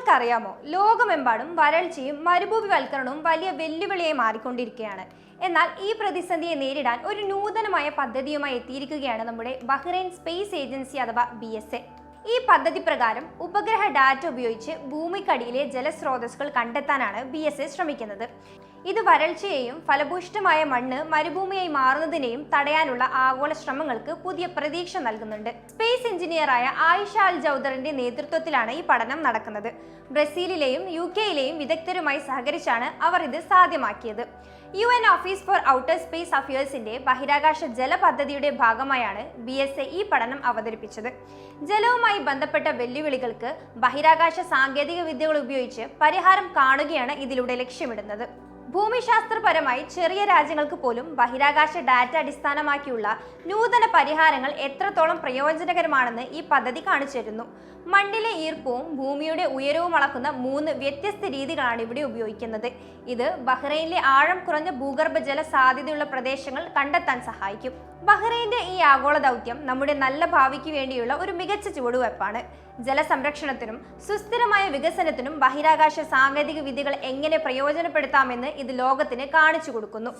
നിങ്ങൾക്കറിയാമോ ലോകമെമ്പാടും വരൾച്ചയും മരുഭൂമിവൽക്കരണവും വലിയ വെല്ലുവിളിയായി മാറിക്കൊണ്ടിരിക്കുകയാണ്. എന്നാൽ ഈ പ്രതിസന്ധിയെ നേരിടാൻ ഒരു നൂതനമായ പദ്ധതിയുമായി എത്തിയിരിക്കുകയാണ് നമ്മുടെ ബഹ്റൈൻ സ്പേസ് ഏജൻസി അഥവാ ബി ഈ പദ്ധതി പ്രകാരം ഉപഗ്രഹ ഡാറ്റ ഉപയോഗിച്ച് ഭൂമിക്കടിയിലെ ജലസ്രോതസ്സുകൾ കണ്ടെത്താനാണ് ബി എസ് എ ശ്രമിക്കുന്നത്. ഇത് വരൾച്ചയെയും ഫലഭൂയിഷ്ഠമായ മണ്ണ് മരുഭൂമിയായി മാറുന്നതിനെയും തടയാനുള്ള ആഗോള ശ്രമങ്ങൾക്ക് പുതിയ പ്രതീക്ഷ നൽകുന്നുണ്ട്. സ്പേസ് എഞ്ചിനീയറായ ആയിഷ അൽ ജൗദറിന്റെ നേതൃത്വത്തിലാണ് ഈ പഠനം നടക്കുന്നത്. ബ്രസീലിലെയും യു കെയിലെയും വിദഗ്ധരുമായി സഹകരിച്ചാണ് അവർ ഇത് സാധ്യമാക്കിയത്. U N office for outer space അഫയേഴ്സിന്റെ ബഹിരാകാശ ജല പദ്ധതിയുടെ ഭാഗമായാണ് ബി ഈ പഠനം അവതരിപ്പിച്ചത്. ജലവുമായി ബന്ധപ്പെട്ട വെല്ലുവിളികൾക്ക് ബഹിരാകാശ സാങ്കേതിക വിദ്യകൾ ഉപയോഗിച്ച് പരിഹാരം കാണുകയാണ് ഇതിലൂടെ ലക്ഷ്യമിടുന്നത്. ഭൂമിശാസ്ത്രപരമായി ചെറിയ രാജ്യങ്ങൾക്ക് പോലും ബഹിരാകാശ ഡാറ്റ അടിസ്ഥാനമാക്കിയുള്ള നൂതന പരിഹാരങ്ങൾ എത്രത്തോളം പ്രയോജനകരമാണെന്ന് ഈ പദ്ധതി കാണിച്ചു തരുന്നു മണ്ണിലെ ഈർപ്പവും ഭൂമിയുടെ ഉയരവും അളക്കുന്ന മൂന്ന് വ്യത്യസ്ത രീതികളാണ് ഇവിടെ ഉപയോഗിക്കുന്നത്. ഇത് ബഹ്റൈനിലെ ആഴം കുറഞ്ഞ ഭൂഗർഭജല സാധ്യതയുള്ള പ്രദേശങ്ങൾ കണ്ടെത്താൻ സഹായിക്കും. ബഹ്റൈന്റെ ഈ ആഗോള ദൗത്യം നമ്മുടെ നല്ല ഭാവിക്ക് വേണ്ടിയുള്ള ഒരു മികച്ച ചുവടുവയ്പ്പാണ്. ജലസംരക്ഷണത്തിനും സുസ്ഥിരമായ വികസനത്തിനും ബഹിരാകാശ സാങ്കേതിക വിദ്യകൾ എങ്ങനെ പ്രയോജനപ്പെടുത്താമെന്ന് ഇത് ലോകത്തിന് കാണിച്ചു കൊടുക്കുന്നു.